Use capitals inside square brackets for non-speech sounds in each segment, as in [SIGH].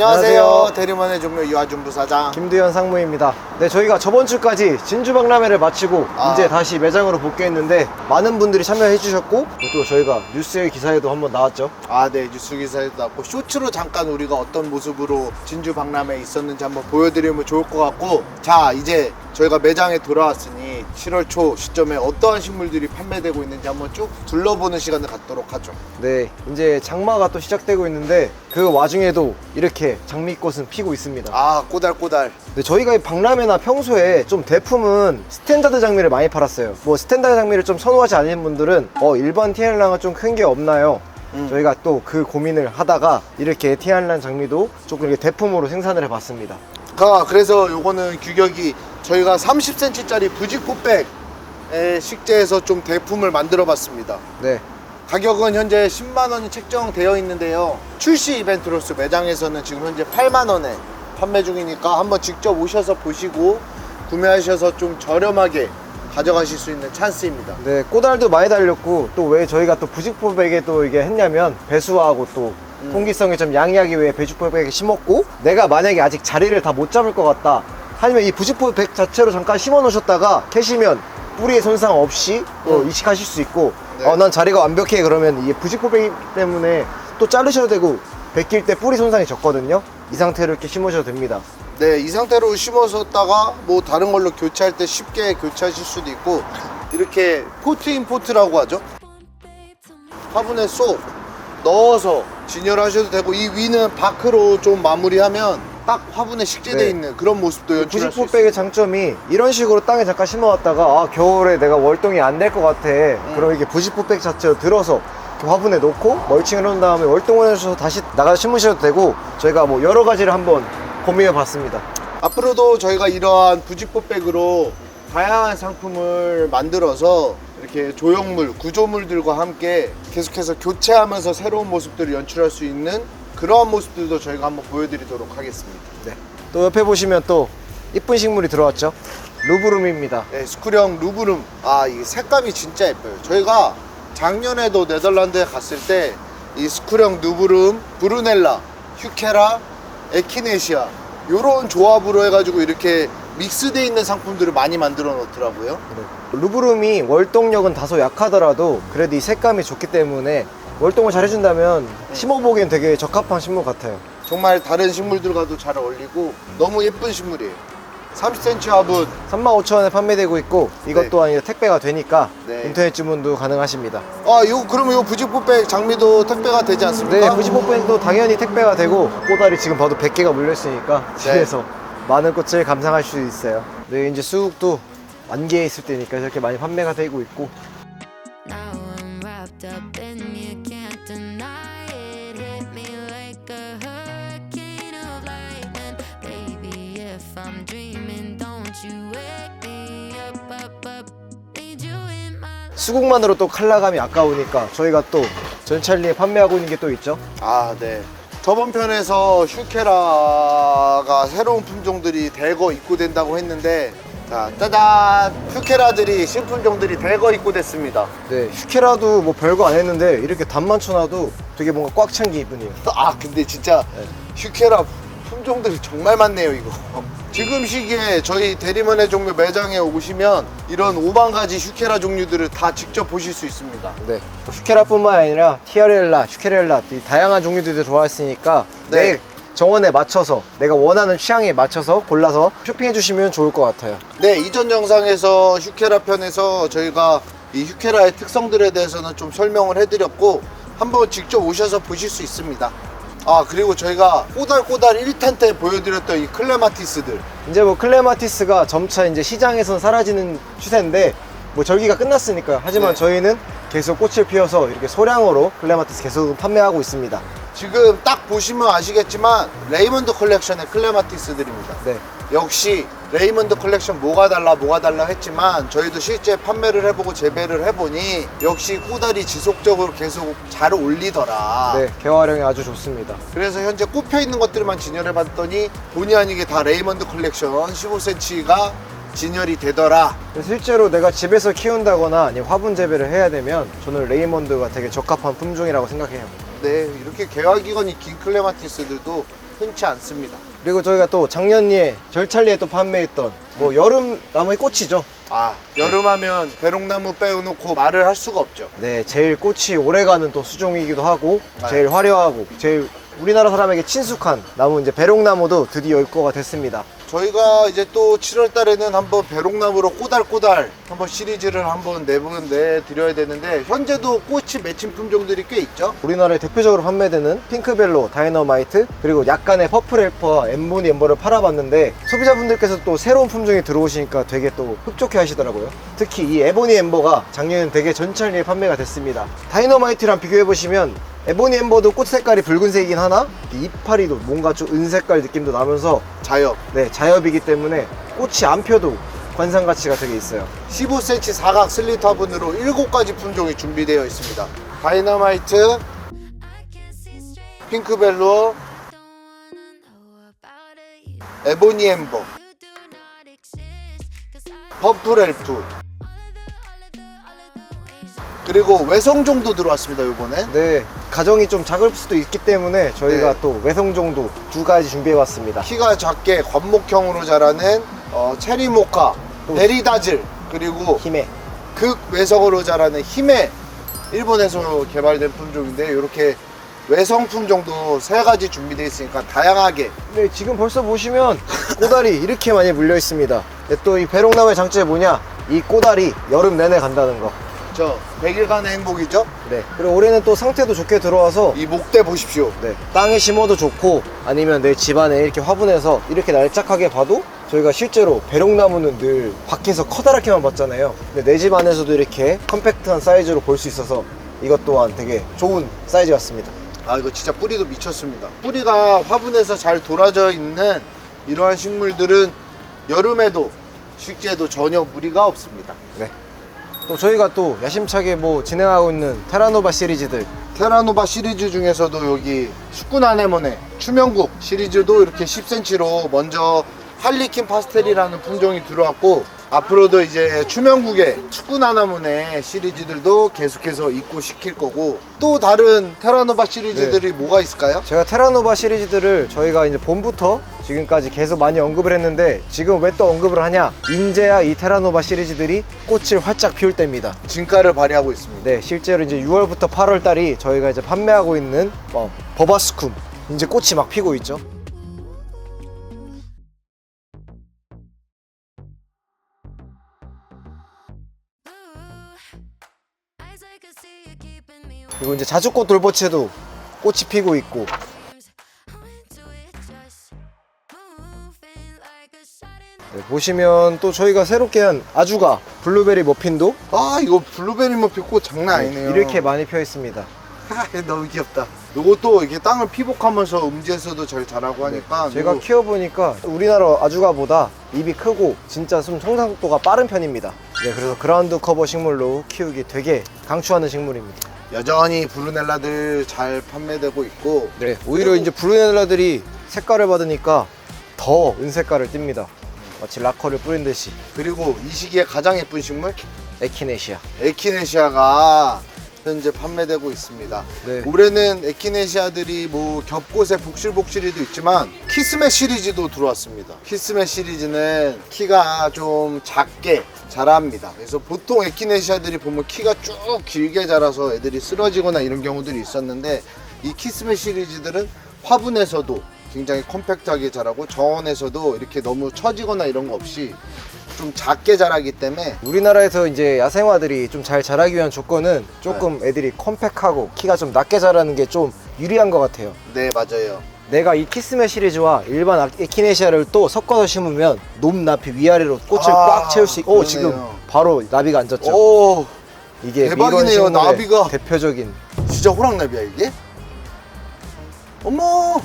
안녕하세요. 안녕하세요. 대리만의 종묘 이화준 부사장. 김두현 상무입니다. 네, 저희가 저번 주까지 진주박람회를 마치고 아. 이제 다시 매장으로 복귀했는데 많은 분들이 참여해 주셨고 또 저희가 뉴스의 기사에도 한번 나왔죠. 아, 네. 뉴스 기사에도 나왔고 쇼츠로 잠깐 우리가 어떤 모습으로 진주 박람회에 있었는지 한번 보여드리면 좋을 것 같고 자, 이제 저희가 매장에 돌아왔으니 7월 초 시점에 어떠한 식물들이 판매되고 있는지 한번 쭉 둘러보는 시간을 갖도록 하죠. 네, 이제 장마가 또 시작되고 있는데 그 와중에도 이렇게 장미꽃은 피고 있습니다. 아, 꼬달꼬달. 네, 저희가 이 박람회나 평소에 좀 대품은 스탠다드 장미를 많이 팔았어요. 뭐 스탠다드 장미를 좀 선호하지 않는 분들은 어 일반 티알랑은 좀 큰 게 없나요? 음. 저희가 또 그 고민을 하다가 이렇게 티알랑 장미도 조금 이렇게 대품으로 생산을 해봤습니다. 가 그래서 요거는 규격이 저희가 30cm짜리 부직포백의 식재에서 좀 대품을 만들어 봤습니다. 네, 가격은 현재 10만 원이 책정되어 있는데요. 출시 이벤트로서 매장에서는 지금 현재 8만 원에 판매 중이니까 한번 직접 오셔서 보시고 구매하셔서 좀 저렴하게 가져가실 수 있는 찬스입니다. 네 꼬달도 많이 달렸고 또 왜 저희가 또 부직포백에 또 이게 했냐면 배수하고 또 음. 통기성을 좀 양이하기 위해 배수포백에 심었고 내가 만약에 아직 자리를 다 못 잡을 것 같다 하면 이 부직포백 자체로 잠깐 심어 놓으셨다가 캐시면 뿌리의 손상 없이 또 음. 이식하실 수 있고 네. 어 난 자리가 완벽해 그러면 이 부직포백 때문에 또 자르셔도 되고 베낄 때 뿌리 손상이 적거든요 이 상태로 이렇게 심으셔도 됩니다 네, 이 상태로 심어서다가 뭐 다른 걸로 교체할 때 쉽게 교체하실 수도 있고 이렇게 포트 인 포트라고 하죠. 화분에 쏙 넣어서 진열하셔도 되고 이 위는 바크로 좀 마무리하면 딱 화분에 식재되어 네. 있는 그런 모습도 연출할 수 있어요. 부직포백의 장점이 이런 식으로 땅에 잠깐 심어왔다가 아 겨울에 내가 월동이 안 될 것 같아 음. 그럼 이게 부직포백 자체로 들어서 화분에 놓고 멀칭을 한 다음에 월동을 해주셔서 다시 나가서 심으셔도 되고 저희가 뭐 여러 가지를 한번 고민해 봤습니다 앞으로도 저희가 이러한 부직포백으로 다양한 상품을 만들어서 이렇게 조형물, 구조물들과 함께 계속해서 교체하면서 새로운 모습들을 연출할 수 있는 그러한 모습들도 저희가 한번 보여드리도록 하겠습니다. 네. 또 옆에 보시면 또 이쁜 식물이 들어왔죠 루브룸입니다 네, 스쿠령 루브름. 아, 이 색감이 진짜 예뻐요. 저희가 작년에도 네덜란드에 갔을 때 이 스쿠령 루브름, 브루넬라, 휴케라, 에키네시아 요런 조합으로 해가지고 이렇게 믹스되어 있는 상품들을 많이 만들어 놓더라고요. 네. 루브룸이 월동력은 다소 약하더라도 그래도 이 색감이 좋기 때문에 월동을 잘 해준다면 심어보기엔 되게 적합한 식물 같아요 정말 다른 식물들과도 잘 어울리고 너무 예쁜 식물이에요. 30cm 화분 35,000원에 판매되고 있고 이것 네. 또한 이제 택배가 되니까 네. 인터넷 주문도 가능하십니다. 아, 요 그러면 요 부직포백 장미도 택배가 되지 않습니까? 네, 95%도 당연히 택배가 되고 꼬다리 지금 봐도 100개가 물려 있으니까 네. 집에서 많은 꽃을 감상할 수 있어요. 네, 이제 수국도 만개에 있을 때니까 이렇게 많이 판매가 되고 있고 수국만으로 또 컬러감이 아까우니까 저희가 또 전찰리에 판매하고 있는 게 또 있죠. 아, 네. 저번 편에서 휴케라가 새로운 품종들이 대거 입고된다고 했는데 자, 짜잔! 휴케라들이 신품종들이 대거 입고됐습니다. 네, 슈케라도 뭐 별거 안 했는데 이렇게 단만 쳐놔도 되게 뭔가 꽉 찬 기분이에요. 아, 근데 진짜 휴케라 품종들이 정말 많네요, 이거. 지금 시기에 저희 대리만의 종류 매장에 오시면 이런 5만 가지 휴케라 종류들을 다 직접 보실 수 있습니다. 네. 슈케라뿐만 아니라 티아렐라, 슈케렐라 이 다양한 종류들도 들어왔으니까 네. 내 정원에 맞춰서 내가 원하는 취향에 맞춰서 골라서 쇼핑해 주시면 좋을 것 같아요. 네, 이전 영상에서 휴케라 편에서 저희가 이 휴케라의 특성들에 대해서는 좀 설명을 해드렸고 한번 직접 오셔서 보실 수 있습니다. 아 그리고 저희가 꼬달꼬달 1탄 때 보여드렸던 이 클레마티스들 이제 뭐 클레마티스가 점차 이제 시장에선 사라지는 추세인데 뭐 절기가 끝났으니까요. 하지만 네. 저희는 계속 꽃을 피워서 이렇게 소량으로 클레마티스 계속 판매하고 있습니다. 지금 딱 보시면 아시겠지만 레이먼드 컬렉션의 클레마티스들입니다. 네. 역시 레이먼드 컬렉션 뭐가 달라 뭐가 달라 했지만 저희도 실제 판매를 해보고 재배를 해보니 역시 꼬달이 지속적으로 계속 잘 올리더라. 네, 개화량이 아주 좋습니다. 그래서 현재 꼽혀 있는 것들만 진열해 봤더니 본의 아니게 다 레이먼드 컬렉션 15cm가 진열이 되더라. 그래서 실제로 내가 집에서 키운다거나 아니면 화분 재배를 해야 되면 저는 레이먼드가 되게 적합한 품종이라고 생각해요. 네, 이렇게 개화 기간이 긴 클레마티스들도 흔치 않습니다. 그리고 저희가 또 작년에 절찰리에 또 판매했던 뭐 여름 나무의 꽃이죠. 아 여름하면 배롱나무 빼놓고 말을 할 수가 없죠. 네, 제일 꽃이 오래가는 또 수종이기도 하고 네. 제일 화려하고 제일 우리나라 사람에게 친숙한 나무 이제 배롱나무도 드디어 입고가 됐습니다. 저희가 이제 또 7월 달에는 한번 배롱나무로 꼬달꼬달 한번 시리즈를 한번 내분 내드려야 되는데 현재도 꽃이 맺힌 품종들이 꽤 있죠. 우리나라에 대표적으로 판매되는 핑크벨로, 다이너마이트, 그리고 약간의 퍼플 앨퍼와 엠보니 엠버를 팔아봤는데 소비자분들께서 또 새로운 품종이 들어오시니까 되게 또 흡족해 하시더라고요. 특히 이 에보니 엠버가 작년엔 되게 전철리에 판매가 됐습니다. 다이너마이트랑 비교해보시면 에보니 엠버도 꽃 색깔이 붉은색이긴 하나 이파리도 뭔가 좀 은색깔 느낌도 나면서 자엽 네, 자엽이기 때문에 꽃이 안 펴도 관상 가치가 되게 있어요. 15cm 사각 슬리트 화분으로 7가지 품종이 준비되어 있습니다. 다이너마이트. 핑크벨로, 에보니 엠버, 퍼플 엘프 그리고 외성종도 들어왔습니다 이번에 네, 가정이 좀 작을 수도 있기 때문에 저희가 네. 또 외성종도 두 가지 준비해 왔습니다. 키가 작게 관목형으로 자라는 어, 체리 모카, 또- 베리다즐 그리고 힘에 극 외성으로 자라는 힘의 일본에서 개발된 품종인데 이렇게 외성 품종도 세 가지 준비되어 있으니까 다양하게 네, 지금 벌써 보시면 꼬다리 이렇게 많이 물려 있습니다. 또 이 배롱나무의 장점이 뭐냐? 이 꼬다리 여름 내내 간다는 거. 저 100일간의 행복이죠. 네. 그리고 올해는 또 상태도 좋게 들어와서 이 목대 보십시오. 네, 땅에 심어도 좋고 아니면 내 집안에 이렇게 화분해서 이렇게 날짝하게 봐도 저희가 실제로 배롱나무는 늘 밖에서 커다랗게만 봤잖아요. 근데 내 집 안에서도 이렇게 컴팩트한 사이즈로 볼 수 있어서 이것 또한 되게 좋은 사이즈였습니다. 아 이거 진짜 뿌리도 미쳤습니다. 뿌리가 화분에서 잘 돌아져 있는 이러한 식물들은 여름에도 식재에도 전혀 무리가 없습니다. 네. 또 저희가 또 야심차게 뭐 진행하고 있는 테라노바 시리즈들. 테라노바 시리즈 중에서도 여기 숙군 아네모네 추명국 시리즈도 이렇게 10cm로 먼저 할리킨 파스텔이라는 품종이 들어왔고 앞으로도 이제 추명국의 숙군 아네모네 시리즈들도 계속해서 입고 시킬 거고 또 다른 테라노바 시리즈들이 뭐가 있을까요? 제가 테라노바 시리즈들을 저희가 이제 봄부터 지금까지 계속 많이 언급을 했는데 지금 왜 또 언급을 하냐 인제야 이 테라노바 시리즈들이 꽃을 활짝 피울 때입니다 진가를 발휘하고 있습니다. 네 실제로 이제 6월부터 8월 달이 저희가 이제 판매하고 있는 어, 버바스쿰 이제 꽃이 막 피고 있죠 그리고 이제 자주꽃 돌보채도 꽃이 피고 있고 네, 보시면 또 저희가 새롭게 한 아주가 블루베리 머핀도 아 이거 블루베리 머피 꽃 장난 아니네요. 이렇게 많이 펴 있습니다 [LAUGHS] 아, 너무 귀엽다. 요것도 이렇게 땅을 피복하면서 음지에서도 잘 자라고 하니까 제가 요거 키워보니까 우리나라 아주가보다 잎이 크고 진짜 좀 성장 속도가 빠른 편입니다. 네, 그래서 그라운드 커버 식물로 키우기 되게 강추하는 식물입니다. 여전히 브루넬라들 잘 판매되고 있고 네, 오히려 이제 브루넬라들이 색깔을 받으니까 더 은색깔을 띱니다. 마치 라커를 뿌린 듯이 그리고 이 시기에 가장 예쁜 식물 에키네시아. 에키네시아가 현재 판매되고 있습니다. 네. 올해는 에키네시아들이 뭐 겹꽃에 복실복실이도 있지만 키스메 시리즈도 들어왔습니다. 키스메 시리즈는 키가 좀 작게 자랍니다. 그래서 보통 에키네시아들이 보면 키가 쭉 길게 자라서 애들이 쓰러지거나 이런 경우들이 있었는데 이 키스메 시리즈들은 화분에서도 굉장히 컴팩트하게 자라고 정원에서도 이렇게 너무 처지거나 이런 거 없이 좀 작게 자라기 때문에 우리나라에서 이제 야생화들이 좀 잘 자라기 위한 조건은 조금 애들이 컴팩하고 키가 좀 낮게 자라는 게 좀 유리한 것 같아요. 네 맞아요. 내가 이 키스메 시리즈와 일반 아- 에키네시아를 또 섞어서 심으면 높 나피 위아래로 꽃을 아, 꽉 채울 수 있고. 지금 바로 나비가 앉았죠 오 이게 대박이네요, 나비가. 대표적인 진짜 호랑나비야 이게? 어머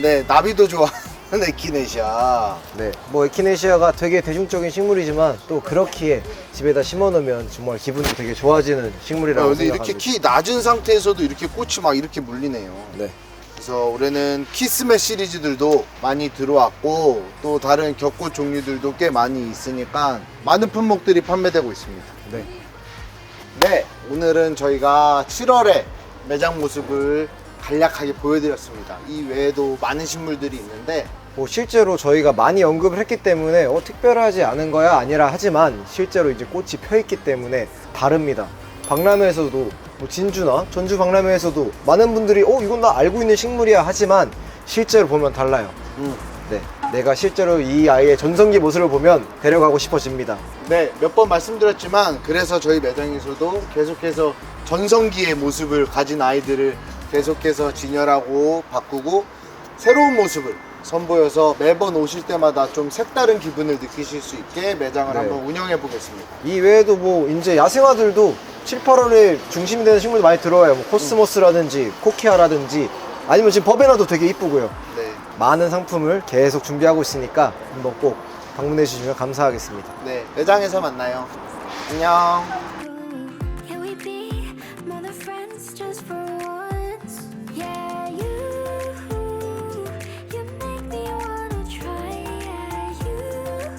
네 나비도 좋아하는 [LAUGHS] 에키네시아 네 뭐 에키네시아가 되게 대중적인 식물이지만 또 그렇기에 집에다 심어 놓으면 정말 기분이 되게 좋아지는 야, 식물이라고 근데 생각합니다 이렇게 키 낮은 상태에서도 이렇게 꽃이 막 이렇게 물리네요 네. 그래서 올해는 키스메 시리즈들도 많이 들어왔고 또 다른 겹꽃 종류들도 꽤 많이 있으니까 많은 품목들이 판매되고 있습니다 네. 네, 오늘은 저희가 7월에 매장 모습을 간략하게 보여드렸습니다. 이 외에도 많은 식물들이 있는데 뭐 실제로 저희가 많이 언급을 했기 때문에 어, 특별하지 않은 거야 아니라 하지만 실제로 이제 꽃이 펴 있기 때문에 다릅니다. 박람회에서도 뭐 진주나 전주 박람회에서도 많은 분들이 어 이건 나 알고 있는 식물이야 하지만 실제로 보면 달라요. 음, 네, 내가 실제로 이 아이의 전성기 모습을 보면 데려가고 싶어집니다. 네, 몇 번 말씀드렸지만 그래서 저희 매장에서도 계속해서 전성기의 모습을 가진 아이들을 계속해서 진열하고 바꾸고 새로운 모습을 선보여서 매번 오실 때마다 좀 색다른 기분을 느끼실 수 있게 매장을 네. 한번 운영해 보겠습니다. 이 외에도 뭐 이제 야생화들도 7, 8월에 중심이 되는 식물도 많이 들어와요. 뭐 코스모스라든지 코키아라든지 아니면 지금 버베나도 되게 이쁘고요. 네, 많은 상품을 계속 준비하고 있으니까 한번 꼭 방문해 주시면 감사하겠습니다. 네, 매장에서 만나요. 안녕.